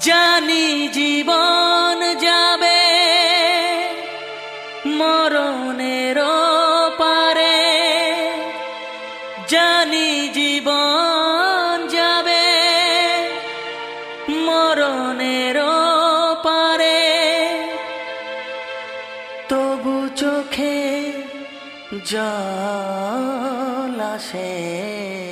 জানি জীবন যাবে মরণের পারে। জানি জীবন যাবে মরণের পারে। তবু চোখে জল আসে।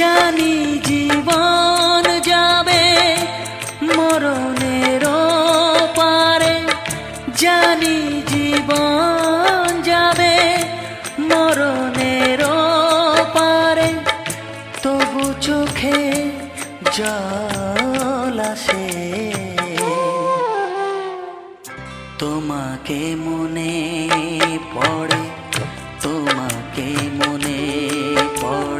জানি জীবন যাবে মরণের পারে। জানি জীবন যাবে মরণের পারে। তবু চোখে জল আসে। তোমাকে মনে পড়ে, তোমাকে মনে পড়ে।